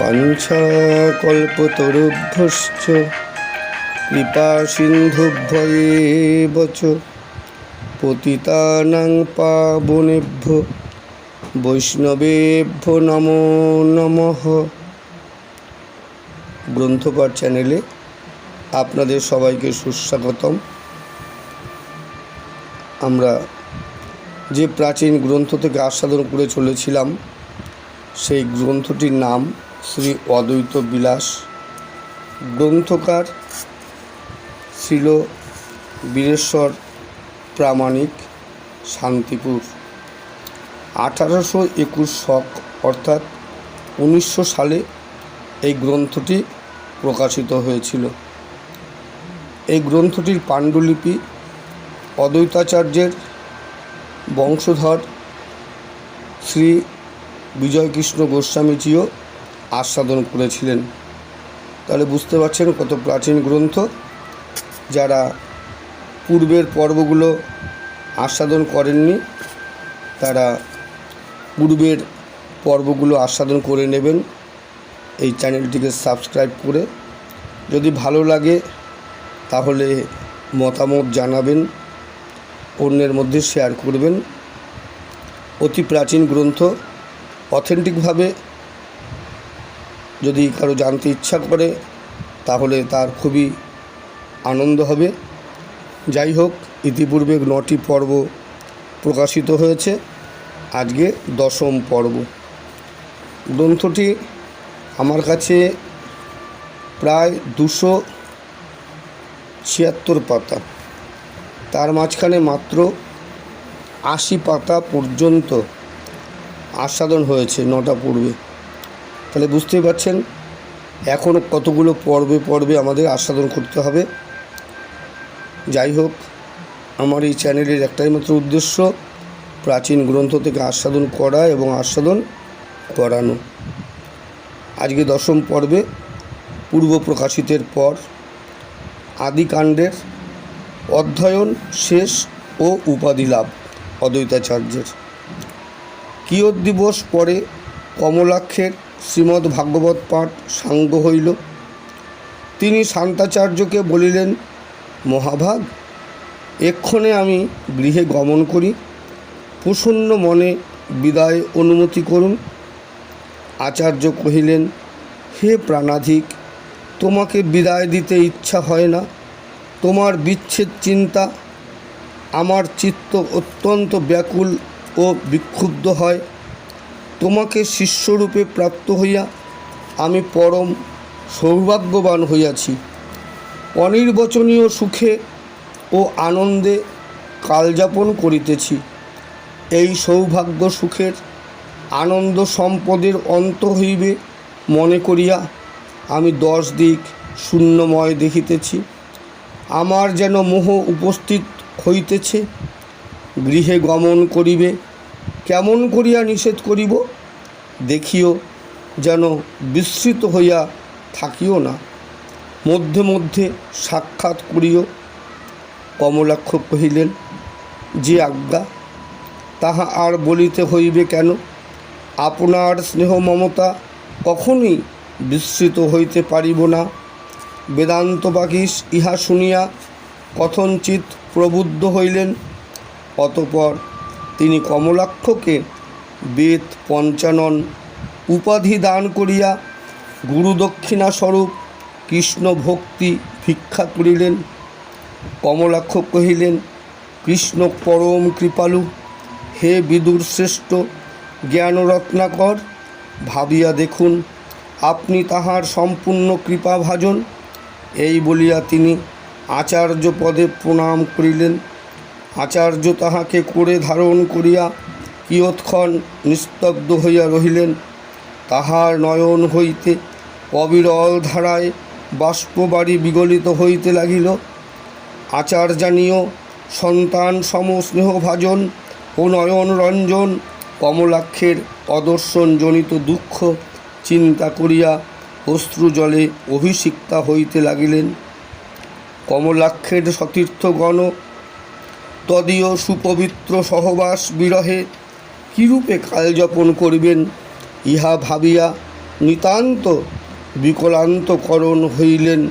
বাঞ্ছাকল্পতরুভ্যশ্চ কৃপা সিন্ধুভ্যেব পতিতানাং পাবনেভ্য, বৈষ্ণবেভ্য নমো নমঃ। গ্রন্থপাঠ চ্যানেলে আপনাদের সবাইকে সুস্বাগতম। আমরা যে প্রাচীন গ্রন্থ থেকে আস্বাদন করে চলেছিলাম, সেই গ্রন্থটির নাম শ্রী অদ্বৈত বিলাস, গ্রন্থকার ছিল বীরেশ্বর প্রামাণিক, শান্তিপুর। আঠারোশো একুশ শক, অর্থাৎ উনিশশো সালে এই গ্রন্থটি প্রকাশিত হয়েছিল। এই গ্রন্থটির পাণ্ডুলিপি অদ্বৈতাচার্যের বংশধর শ্রী বিজয়কৃষ্ণ গোস্বামীজিও আস্বাদন করেছিলেন। তাহলে বুঝতে পারছেন কত প্রাচীন গ্রন্থ যারা পূর্বের পর্বগুলো আস্বাদন করেননি, তারা পূর্বের পর্বগুলো আস্বাদন করে নেবেন। এই চ্যানেলটিকে সাবস্ক্রাইব করে যদি ভালো লাগে তাহলে মতামত জানাবেন, অন্যের মধ্যে শেয়ার করবেন। অতি প্রাচীন গ্রন্থ, অথেন্টিকভাবে যদি কারও জানতে ইচ্ছা করে, তাহলে তার খুবই আনন্দ হবে। যাই হোক, ইতিপূর্বে নটি পর্ব প্রকাশিত হয়েছে। আজকে দশম পর্ব। গ্রন্থটি আমার কাছে প্রায় দুশো ছিয়াত্তর পাতা। তার মাঝখানে মাত্র আশি পাতা পর্যন্ত আস্বাদন হয়েছে নটা পূর্বে। তাহলে বুঝতেই পারছেন এখনও কতগুলো পর্বে পর্বে আমাদের আস্বাদন করতে হবে। যাই হোক, আমার এই চ্যানেলের একটাই মাত্র উদ্দেশ্য, প্রাচীন গ্রন্থ থেকে আস্বাদন করা এবং আস্বাদন করানো। আজকে দশম পর্বে, পূর্ব প্রকাশিতের পর, আদিকাণ্ডের অধ্যয়ন শেষ ও উপাধি লাভ অদ্বৈতাচার্যের। কিয়ত দিবস পরে কমলাক্ষের শ্রীমদ্ ভাগবত পাঠ সাঙ্গ হইল। তিনি শান্তাচার্যকে বলিলেন, মহাভাগ, এক্ষণে আমি গৃহে গমন করি। প্রসন্ন মনে বিদায় অনুমতি করুন। আচার্য কহিলেন, হে প্রাণাধিক, তোমাকে বিদায় দিতে ইচ্ছা হয় না। তোমার বিচ্ছেদ চিন্তা, আমার চিত্ত অত্যন্ত ব্যাকুল ও বিক্ষুব্ধ হয়। তোমাকে শিষ্যরূপে প্রাপ্ত হইয়া আমি পরম সৌভাগ্যবান হইয়াছি। অনির্বচনীয় সুখে ও আনন্দে কালযাপন করিতেছি। এই সৌভাগ্য সুখের আনন্দ সম্পদের অন্ত হইবে মনে করিয়া আমি দশ দিক শূন্যময় দেখিতেছি। আমার যেন মোহ উপস্থিত হইতেছে, গৃহে গমন করিবে কেমন করিয়া নিষেধ করিব? দেখিও যেন বিস্মৃত হইয়া থাকিও না। মধ্যে মধ্যে সাক্ষাৎ করিও। কমলাক্ষ কহিলেন, যে আজ্ঞা, তাহা আর বলিতে হইবে কেন? আপনার স্নেহ মমতা কখনই বিস্মৃত হইতে পারিব না। বেদান্ত বাগীশ ইহা শুনিয়া কথঞ্চিত প্রবুদ্ধ হইলেন। অতপর তিনি কমলাক্ষকে বেদ পঞ্চানন উপাধি দান করিয়া গুরুদক্ষিণা স্বরূপ কৃষ্ণ ভক্তি ভিক্ষা করিলেন। কমলাক্ষ কহিলেন, কৃষ্ণ পরম কৃপালু, হে বিদুর শ্রেষ্ঠ, জ্ঞানরত্নাকর, ভাবিয়া দেখুন, আপনি তাহার সম্পূর্ণ কৃপাভাজন। এই বলিয়া তিনি আচার্য পদে প্রণাম করিলেন। আচার্য তাহাকে করে ধারণ করিয়া কিয়ৎক্ষণ নিস্তব্ধ হইয়া রহিলেন। তাহার নয়ন হইতে অবিরল ধারায় বাষ্পবাড়ি বিগলিত হইতে লাগিল। আচার্যানীয়, সন্তান সমস্নেহভাজন ও নয়ন রঞ্জন কমলাক্ষের অদর্শনজনিত দুঃখ চিন্তা করিয়া অশ্রুজলে অভিষিক্তা হইতে লাগিলেন। কমলাক্ষের সতীর্থগণ তদীয় সুপবিত্র সহবাস বিরহে কিরূপে কালযাপন করিবেন? ইহা ভাবিয়া নিতান্ত বিকলান্তকরণ হইলেন।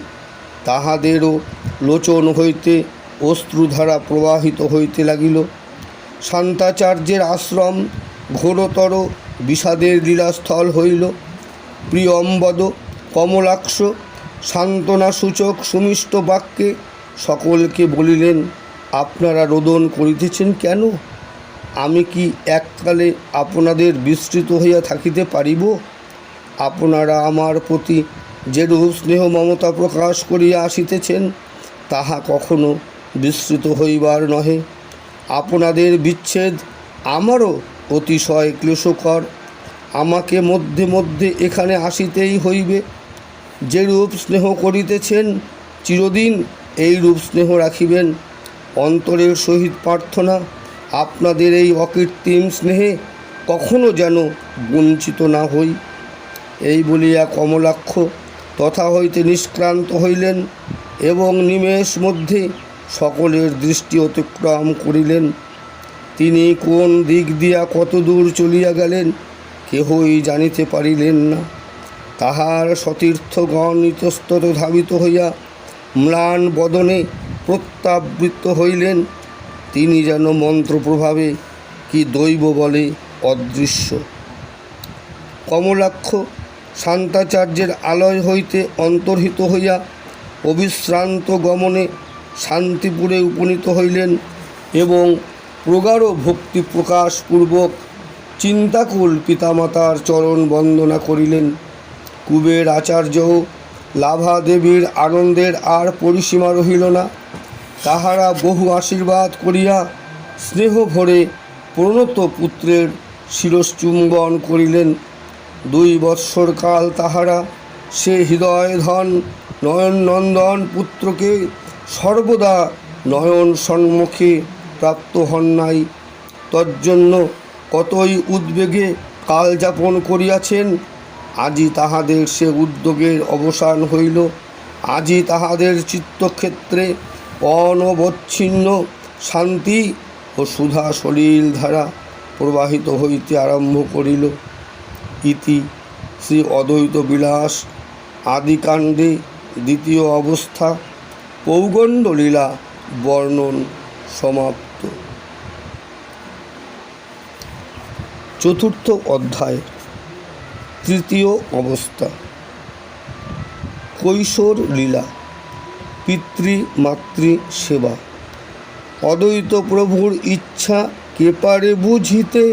তাহাদেরও লোচন হইতে অশ্রুধারা প্রবাহিত হইতে লাগিল। শান্তাচার্যের আশ্রম ঘোরতর বিষাদের লীলাস্থল হইল। প্রিয়ম্বদ, কমলাক্ষ, সান্ত্বনাসূচক সুমিষ্ট বাক্যে সকলকে বলিলেন আপনারা রোদন করিতেছেন কেন? আমি কি এককালে আপনাদের বিস্তৃত হইয়া থাকিতে পারিব? আপনারা আমার প্রতি যেরূপ স্নেহ মমতা প্রকাশ করিয়া আসিতেছেন, তাহা কখনো বিস্তৃত হইবার নহে। আপনাদের বিচ্ছেদ আমারও অতিশয় ক্লেশকর। আমাকে মধ্যে মধ্যে এখানে আসিতেই হইবে। যেরূপ স্নেহ করিতেছেন, চিরদিন এই রূপ স্নেহ রাখিবেন। অন্তরের সহিত প্রার্থনা, আপনাদের এই অকৃত্রিম স্নেহে কখনো যেন বঞ্চিত না হই। এই বলিয়া কমলাক্ষ তথা হইতে নিষ্ক্রান্ত হইলেন এবং নিমেষ মধ্যে সকলের দৃষ্টি অতিক্রম করিলেন। তিনি কোন দিক দিয়া কত দূর চলিয়া গেলেন কেহই জানিতে পারিলেন না। তাহার সতীর্থগণ ইতস্তত ধাবিত হইয়া ম্লান বদনে প্রত্যাবৃত্ত হইলেন, তিনি যেন মন্ত্রপ্রভাবে কি দৈব বলে অদৃশ্য। কমলাক্ষ শান্তাচার্যের আলয় হইতে অন্তর্হিত হইয়া অবিশ্রান্ত গমনে শান্তিপুরে উপনীত হইলেন এবং প্রগাঢ় ভক্তি প্রকাশপূর্বক চিন্তাকুল পিতামাতার চরণ বন্দনা করিলেন। কুবের আচার্য লাভা দেবীর আনন্দের আর পরিসীমা রহিল না। তাহারা বহু আশীর্বাদ করিয়া স্নেহ ভরে প্রণত পুত্রের শিরশ্চুম্বন করিলেন। দুই বৎসর কাল তাহারা সে হৃদয় ধন নয়ন নন্দন পুত্রকে সর্বদা নয়ন সম্মুখে প্রাপ্ত হন নাই। তজ্জন্য কতই উদ্বেগে কাল যাপন করিয়াছেন, আজি তাহাদের সে উদ্যোগের অবসান হইল। আজি তাহাদের চিত্তক্ষেত্রে অনবচ্ছিন্ন শান্তি ও সুধা সলিল ধারা প্রবাহিত হইতে আরম্ভ করিল। ইতি শ্রী অদ্বৈত বিলাস আদিকাণ্ডে দ্বিতীয় অবস্থা পৌগণ্ডলীলা বর্ণন সমাপ্ত। চতুর্থ অধ্যায়, তৃতীয় অবস্থা, কৈশোর লীলা। পিতৃ মাতৃ সেবা অদ্বৈত প্রভুর ইচ্ছা কে পারে বুঝিতে?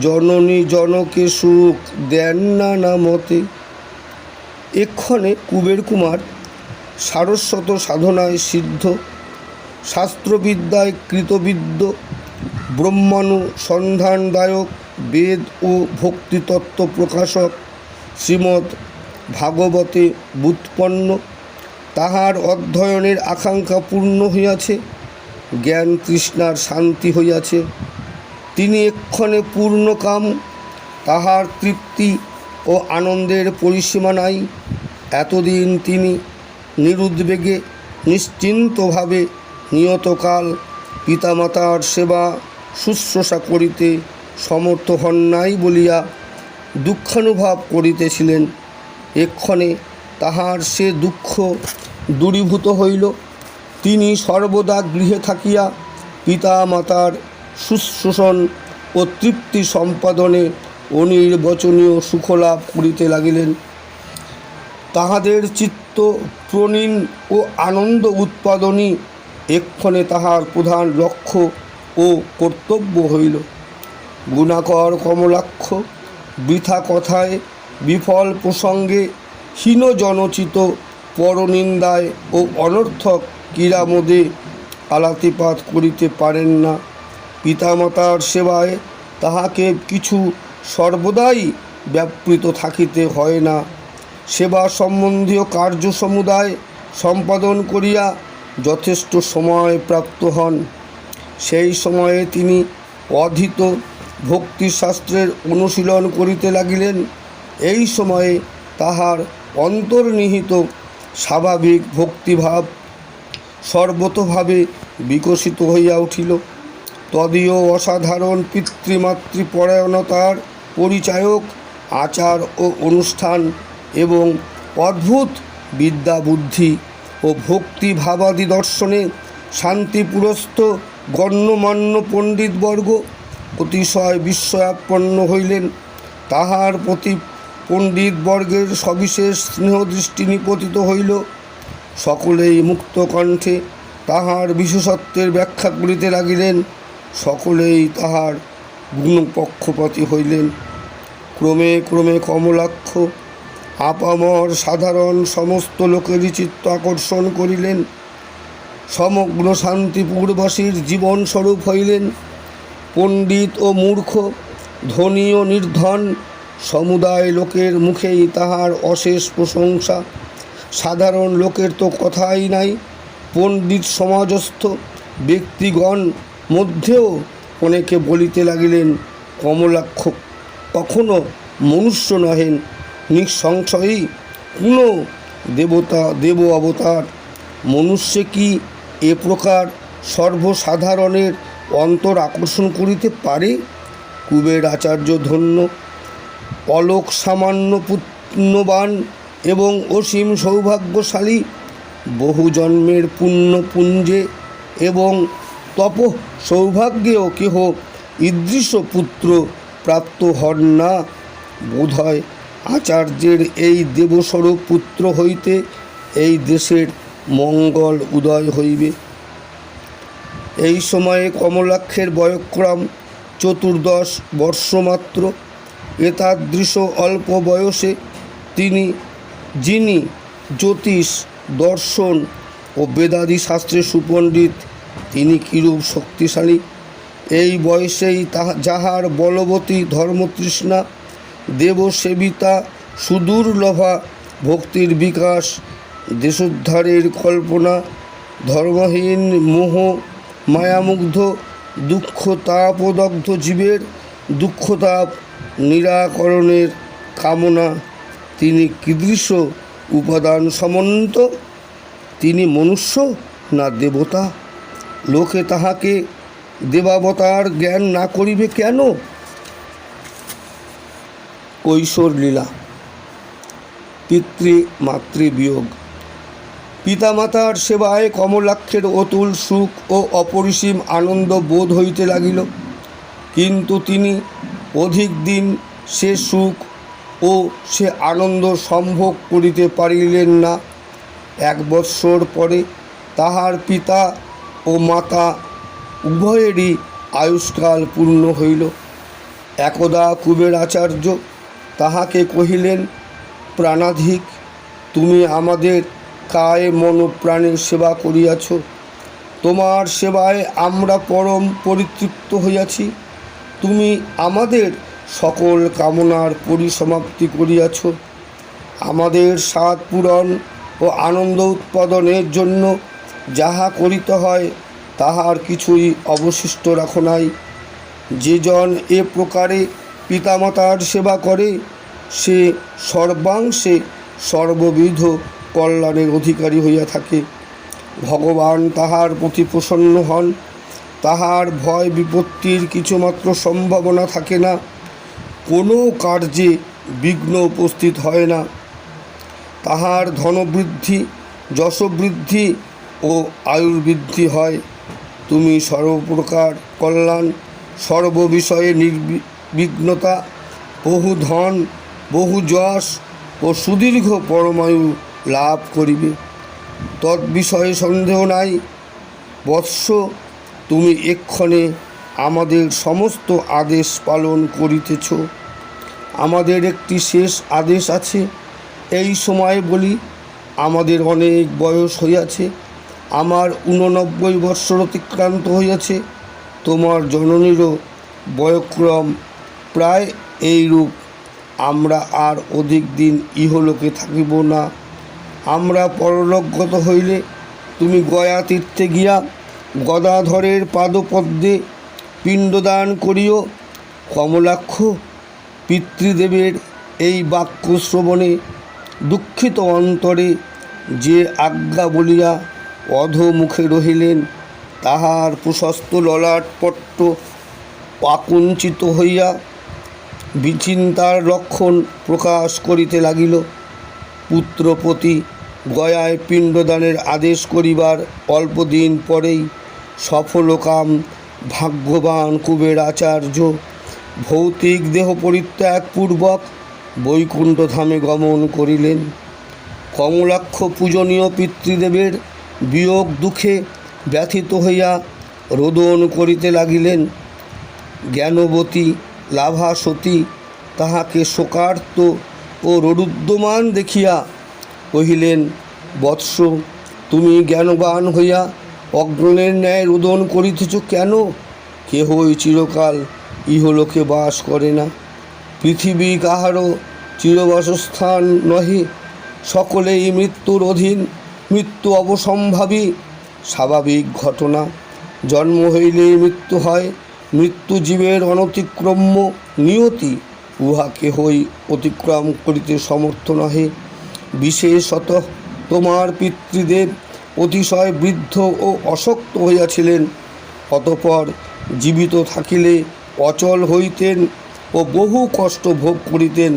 জননী জনকে সুখ দেন না নামতে এক্ষণে কুবের কুমার সারস্বত সাধনায় সিদ্ধ, শাস্ত্রবিদ্যায় কৃতবিদ্য ব্রহ্মাণু সন্ধানদায়ক বেদ ও ভক্তিতত্ত্ব প্রকাশক শ্রীমৎ ভাগবতে বুৎপন্ন। তাহার অধ্যয়নের আকাঙ্ক্ষা পূর্ণ হইয়াছে, জ্ঞান তৃষ্ণার শান্তি হইয়াছে। তিনি এক্ষণে পূর্ণকাম তাহার তৃপ্তি ও আনন্দের পরিসীমা নাই। এতদিন তিনি নিরুদ্বেগে, নিশ্চিন্তভাবে নিয়তকাল পিতামাতার সেবা, শুশ্রূষা করিতে সমর্থ হন নাই বলিয়া দুঃখানুভব করিতেছিলেন। এক্ষণে তাহার সে দুঃখ দূরীভূত হইল। তিনি সর্বদা গৃহে থাকিয়া পিতা মাতার শুশ্রূষণ ও তৃপ্তি সম্পাদনে অনির্বচনীয় সুখলাভ করিতে লাগিলেন। তাহাদের চিত্ত প্রণীন ও আনন্দ উৎপাদনই এক্ষণে তাহার প্রধান লক্ষ্য ও কর্তব্য হইল। গুণাকর কমলাক্ষ, বৃথা কথায় বিফল প্রসঙ্গে হীন জনচিত পরনিন্দায় ও অনর্থক ক্রীড়ামোদে আলাতিপাত করিতে পারেন না। পিতামাতার সেবায় তাহাকে কিছু সর্বদাই ব্যাপৃত থাকিতে হয় না। সেবা সম্বন্ধীয় কার্য সমুদায় সম্পাদন করিয়া যথেষ্ট সময় প্রাপ্ত হন। সেই সময়ে তিনি অধীত ভক্তিশাস্ত্রের অনুশীলন করিতে লাগিলেন। এই সময়ে তাহার অন্তর্নিহিত স্বাভাবিক ভক্তিভাব সর্বতভাবে বিকশিত হইয়া উঠিল। তদীয় অসাধারণ পিতৃমাতৃপরায়ণতার পরিচায়ক, আচার ও অনুষ্ঠান এবং অদ্ভুত বিদ্যা বুদ্ধি ও ভক্তি ভাবাদি দর্শনে শান্তিপুরস্থ গণ্যমান্য পণ্ডিতবর্গ অতিশয় বিস্ময়াপন্ন হইলেন। তাহার প্রতি পণ্ডিতবর্গের সবিশেষ স্নেহদৃষ্টি নিপতিত হইল। সকলেই মুক্ত কণ্ঠে তাহার বিশেষত্বের ব্যাখ্যা করিতে লাগিলেন। সকলেই তাহার গুণপক্ষপাতী হইলেন। ক্রমে ক্রমে কমলাক্ষ, আপামর সাধারণ সমস্ত লোকেরই চিত্ত আকর্ষণ করিলেন। সমগ্র শান্তিপুরবাসীর জীবনস্বরূপ হইলেন। পণ্ডিত ও মূর্খ, ধনী ও নির্ধন সমুদায় লোকের মুখেই তাহার অশেষ প্রশংসা। সাধারণ লোকের তো কথাই নাই। পণ্ডিত সমাজস্থ ব্যক্তিগণ মধ্যেও অনেকে বলিতে লাগিলেন, কমলাক্ষ, কখনো মনুষ্য নহেন নিঃসংশয়ই কোনো দেবতা, দেব অবতার। মনুষ্যে কি এ প্রকার সর্বসাধারণের অন্তর আকর্ষণ করিতে পারে? কুবের আচার্য ধন্য অলোক সামান্য পুণ্যবান এবং অসীম সৌভাগ্যশালী, বহু জন্মের পুণ্য পুঞ্জে এবং তপ সৌভাগ্যেও কেহ ঈদৃশ পুত্র প্রাপ্ত হন না। বোধহয় আচার্যের এই দেবস্বরূপ পুত্র হইতে এই দেশের মঙ্গল উদয় হইবে। এই সময়ে কমলাক্ষের বয়ক্রম চতুর্দশ বর্ষমাত্র। এতাদৃশ অল্প বয়সে তিনি যিনি জ্যোতিষ, দর্শন ও বেদাদি শাস্ত্রে সুপণ্ডিত, তিনি কিরূপ শক্তিশালী? এই বয়সেই তাহা যাহার বলবতী ধর্মতৃষ্ণা, দেবসেবিতা সুদূর্লভা ভক্তির বিকাশ, দেশোদ্ধারের কল্পনা, ধর্মহীন মোহ, মায়ামুগ্ধ, দুঃখ তাপদগ্ধ জীবের দুঃখতাপ নিরাকরণের কামনা, তিনি কীদৃশ উপাদান সমন্ত তিনি মনুষ্য না দেবতা? লোকে তাহাকে দেবাবতার জ্ঞান না করিবে কেন? কৈশোর লীলা। পিতৃ মাতৃ বিয়োগ। পিতামাতার সেবায় কমলাক্ষের অতুল সুখ ও অপরিসীম আনন্দ বোধ হইতে লাগিল। কিন্তু তিনি অধিক দিন সে সুখ ও সে আনন্দ সম্ভোগ করিতে পারিলেন না। এক বৎসর পরে তাহার পিতা ও মাতা উভয়েরই আয়ুষ্কাল পূর্ণ হইল। একদা কুবের আচার্য তাহাকে কহিলেন, প্রাণাধিক, তুমি আমাদের কায় মন প্রাণের সেবা করিয়াছ। তোমার সেবায় আমরা পরম পরিতৃপ্ত হইয়াছি। তুমি আমাদের সকল কামনার পরিসমাপ্তি করিয়াছ। আমাদের স্বাদ পূরণ ও আনন্দ উৎপাদনের জন্য যাহা করিতে হয়, তাহার কিছুই অবশিষ্ট রাখো নাই। যেজন এ প্রকারে পিতামাতার সেবা করে, সে সর্বাংশে সর্ববিধ কল্যাণের অধিকারী হইয়া থাকে। ভগবান তাহার প্রতি প্রসন্ন হন। তাহার ভয় বিপত্তির কিছুমাত্র সম্ভাবনা থাকে না, কোনো কার্যে বিঘ্ন উপস্থিত হয় না। তাহার ধনবৃদ্ধি, যশবৃদ্ধি ও আয়ুর্বৃদ্ধি হয়। তুমি সর্বপ্রকার কল্যাণ, সর্ববিষয়ে নির্বিঘ্নতা, বহু ধন, বহু যশ ও সুদীর্ঘ পরমায়ু লাভ করিবে। তৎবিষয়ে সন্দেহ নাই। বৎস তুমি এক্ষণে আমাদের সমস্ত আদেশ পালন করিতেছ। আমাদের একটি শেষ আদেশ আছে। এই সময় বলি, আমাদের অনেক বয়স হইয়াছে। আমার উননব্বই বৎসর অতিক্রান্ত হইয়াছে। তোমার জননীরও বয়ক্রম প্রায় এইরূপ আমরা আর অধিক দিন ইহলোকে থাকিব না। আমরা পরলোকগত হইলে তুমি গয়া তীর্থে গিয়া গদাধরের পাদপদ্মে পিণ্ডদান করিও। কমলাক্ষ পিতৃদেবের এই বাক্য শ্রবণে দুঃখিত অন্তরে যে আজ্ঞা বলিয়া অধমুখে রহিলেন, তাহার প্রশস্ত ললাটপট্ট আকুঞ্চিত হইয়া বিচিন্তার লক্ষণ প্রকাশ করিতে লাগিল। পুত্রপতি গয়ায় পিণ্ডদানের আদেশ করিবার অল্পদিন পরেই সফলকাম ভাগ্যবান কুবের আচার্য। ভৌতিক দেহ পরিত্যাগপূর্বক বৈকুণ্ঠ ধামে গমন করিলেন। কমলাক্ষ পূজনীয় পিতৃদেবের বিয়োগ দুঃখে ব্যথিত হইয়া রোদন করিতে লাগিলেন। জ্ঞানবতী, লাভাসতী তাহাকে শোকার্ত ও রোরুদ্যমান দেখিয়া কহিলেন, বৎস, তুমি জ্ঞানবান হইয়া অগ্রণের ন্যায় রোদন করিতেছ কেন? কেহই চিরকাল ইহলোকে বাস করে না। পৃথিবী কাহারও চিরবাসস্থান নহে। সকলেই মৃত্যুর অধীন, মৃত্যু অবসম্ভাবী। স্বাভাবিক ঘটনা, জন্ম হইলেই মৃত্যু হয়। মৃত্যু জীবের অনতিক্রম্য নিয়তি, উহা কেহই অতিক্রম করিতে সমর্থ নহে। বিশেষত তোমার পিতৃদেব অতিশয় বৃদ্ধ ও অশক্ত হইয়াছিলেন। অতপর জীবিত থাকিলে অচল হইতেন ও বহু কষ্ট ভোগ করিতেন।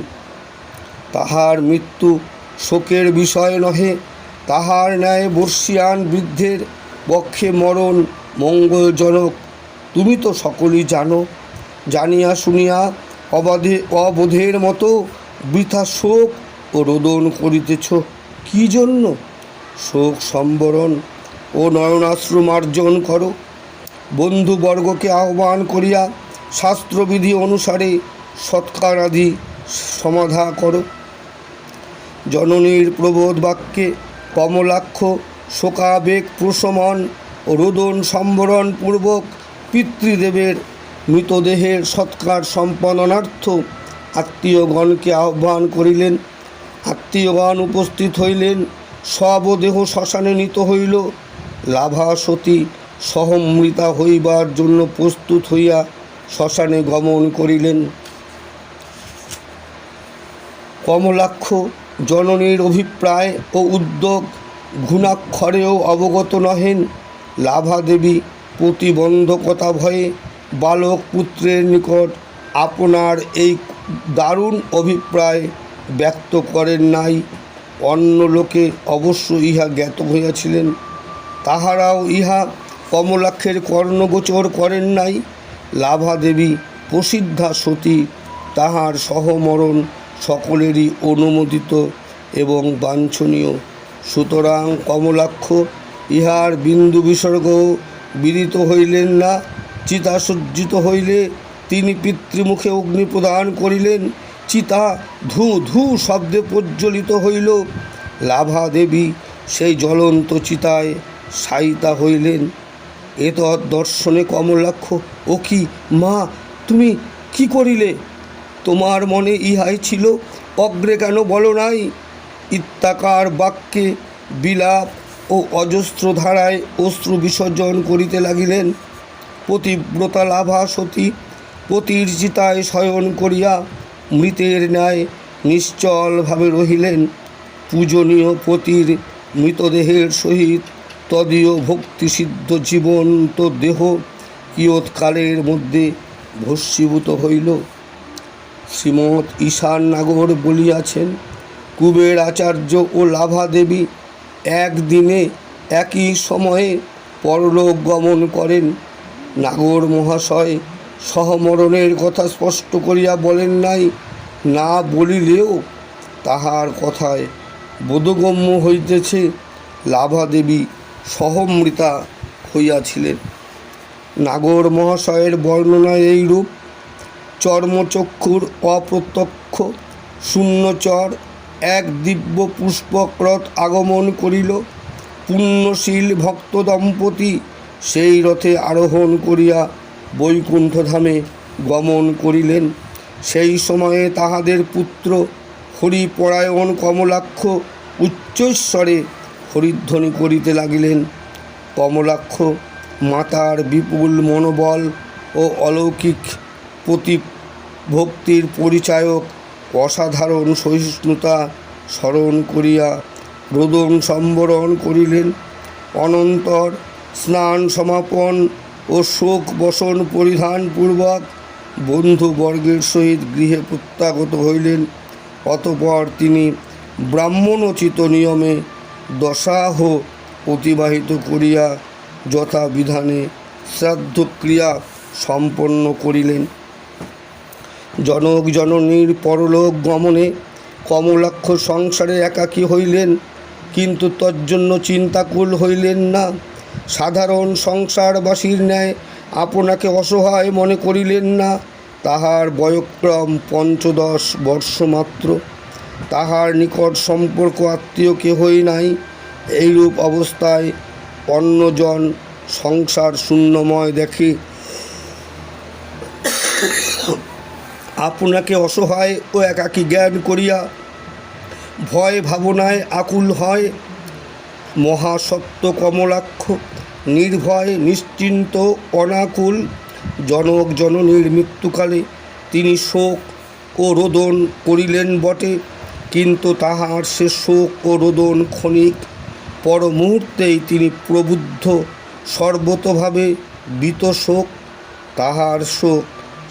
তাহার মৃত্যু শোকের বিষয় নহে, তাহার ন্যায় বর্ষিয়ান বৃদ্ধের পক্ষে মরণ মঙ্গলজনক। তুমি তো সকলেই জানো, জানিয়া শুনিয়া অবাধে অবোধের মতো বৃথা শোক রোদন করিতেছ। কি জন্য? শোক সম্বরণ ও নয়নাশ্রু মার্জন করো। বন্ধুবর্গকে আহ্বান করিয়া শাস্ত্রবিধি অনুসারে সৎকারাদি সমাধা করো। জননীর প্রবোধ বাক্যে কমলাক্ষ, শোকাবেগ, প্রশমন ও রোদন সম্বরণ পূর্বক পিতৃদেবের মৃতদেহের সৎকার সম্পাদনার্থ আত্মীয়গণকে আহ্বান করিলেন। আত্মীয়গণ উপস্থিত হইলেন সবদেহ শ্মশানে নিত হইল। লাভাসতী সহমৃতা হইবার জন্য প্রস্তুত হইয়া শ্মশানে গমন করিলেন। কমলাক্ষ জননীর অভিপ্রায় ও উদ্যোগ ঘুণাক্ষরেও অবগত নহেন। লাভাদেবী প্রতিবন্ধকতা ভয়ে বালক পুত্রের নিকট আপনার এই দারুণ অভিপ্রায় ব্যক্ত করেন নাই, অন্য লোকে অবশ্য ইহা জ্ঞাত হইয়াছিলেন। তাহারাও ইহা কমলাক্ষের কর্ণগোচর করেন নাই। লাভাদেবী প্রসিদ্ধা সতী, তাহার সহমরণ সকলেরই অনুমোদিত এবং বাঞ্ছনীয়। সুতরাং কমলাক্ষ, ইহার বিন্দু বিসর্গ বিদিত হইলেন না, চিতাসজ্জিত হইলে তিনি পিতৃমুখে অগ্নি প্রদান করিলেন। চিতা ধু ধু শব্দে প্রজ্বলিত হইল। লাভা দেবী সেই জ্বলন্ত চিতায় সাইতা হইলেন। এত দর্শনে কমলাক্ষ। ও কি, মা, তুমি কি করিলে? তোমার মনে ইহাই ছিল। অগ্রে কেন বলো নাই? ইত্যাকার বাক্যে বিলাপ ও অজস্র ধারায় অশ্রু বিসর্জন করিতে লাগিলেন। পতিব্রতা লাভা সতী পতির চিতায় শয়ন করিয়া মৃতের ন্যায় নিশ্চলভাবে রহিলেন। পূজনীয় পতির মৃতদেহের সহিত তদীয় ভক্তিসিদ্ধ জীবন্ত দেহ কিয়ৎকালের মধ্যে ভস্মীভূত হইল। শ্রীমৎ ঈশান নাগর বলিয়াছেন, কুবের আচার্য ও লাভা দেবী একদিনে একই সময়ে পরলোক গমন করেন। নাগর মহাশয় সহমরণের কথা স্পষ্ট করিয়া বলেন নাই, না বলিলেও তাহার কথায় বোধগম্য হইতেছে লাভা দেবী সহমৃতা হইয়াছিলেন। নাগর মহাশয়ের বর্ণনা এইরূপ, চর্মচক্ষুর অপ্রত্যক্ষ শূন্যচর এক দিব্য পুষ্পক্রত আগমন করিল, পুণ্যশীল ভক্ত দম্পতি সেই রথে আরোহণ করিয়া বৈকুণ্ঠধামে গমন করিলেন। সেই সময়ে তাহাদের পুত্র হরিপরায়ণ কমলাক্ষ উচ্চস্বরে হরিধ্বনি করিতে লাগিলেন। কমলাক্ষ মাতার বিপুল মনোবল ও অলৌকিক প্রতি ভক্তির পরিচায়ক, অসাধারণ সহিষ্ণুতা স্মরণ করিয়া রোদন সম্বরণ করিলেন। অনন্তর স্নান সমাপন ও শোক বসন পরিধানপূর্বক বন্ধুবর্গের সহিত গৃহে প্রত্যাগত হইলেন। অতপর তিনি ব্রাহ্মণোচিত নিয়মে দশাহ অতিবাহিত করিয়া যথাবিধানে শ্রাদ্ধক্রিয়া সম্পন্ন করিলেন। জনক জননীর পরলোক গমনে কমলাক্ষ সংসারে একাকী হইলেন, কিন্তু তজ্জন্য চিন্তাকুল হইলেন না। সাধারণ সংসারবাসীর ন্যায় আপনাকে অসহায় মনে করিলেন না, তাহার বয়ক্রম পঞ্চদশ বর্ষ মাত্র তাহার নিকট সম্পর্ক আত্মীয় কেহই নাই, এইরূপ অবস্থায় অন্যজন সংসার শূন্যময় দেখে। আপনাকে অসহায় ও একাকী জ্ঞান করিয়া ভয় ভাবনায় আকুল হয় মহাসত্য কমলাক্ষ নির্ভয়, নিশ্চিন্ত, অনাকুল, জনক জননীর মৃত্যুকালে তিনি শোক ও রোদন করিলেন বটে, কিন্তু তাহার সে শোক ও রোদন ক্ষণিক পর মুহূর্তেই তিনি প্রবুদ্ধ, সর্বতভাবে বিত শোক। তাহার শোক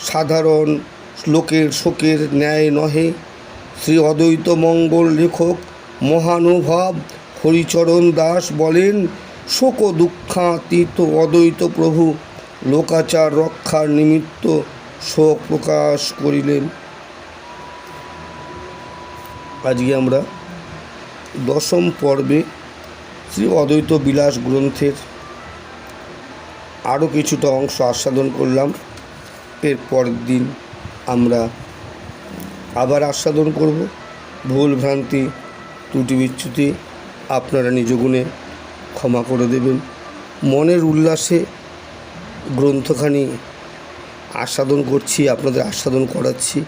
সাধারণ লোকের শোকের ন্যায় নহে। শ্রী অদ্বৈত মঙ্গল লেখক মহানুভব হরিচরণ দাস বলেন শোক দুঃখাতীত অদ্বৈত প্রভু লোকাচার রক্ষার নিমিত্ত শোক প্রকাশ করিলেন। আজকে আমরা দশম পর্বে শ্রী অদ্বৈত বিলাস গ্রন্থের আরও কিছুটা অংশ আস্বাদন করলাম। এর পরের দিন আমরা আবার আস্বাদন করব। ভুল ভ্রান্তি, ত্রুটি বিচ্যুতি আপনারা নিজ গুণে ক্ষমা করে দেবেন। মনের উল্লাসে গ্রন্থখানি আস্বাদন করছি, আপনাদের আস্বাদন করাচ্ছি।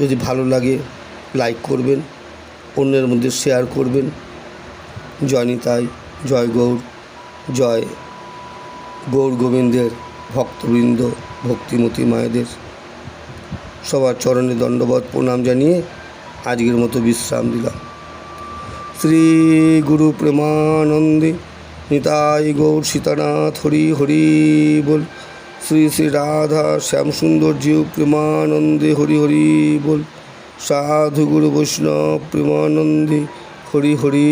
যদি ভালো লাগে লাইক করবেন, অন্যের মধ্যে শেয়ার করবেন। জয় নিতাই, জয় গৌর জয় গৌর গোবিন্দের ভক্তবৃন্দ, ভক্তিমতী মায়েদের। সবার চরণে দণ্ডবত প্রণাম জানিয়ে আজকের মতো বিশ্রাম দিলাম। শ্রী গুরু প্রেমানন্দে নিতাই গৌর সীতানাথ হরি হরি বল। শ্রী শ্রী রাধা শ্যামসুন্দর জীব প্রেমানন্দে হরি হরি বল। সাধু গুরু বৈষ্ণব প্রেমানন্দে হরি হরি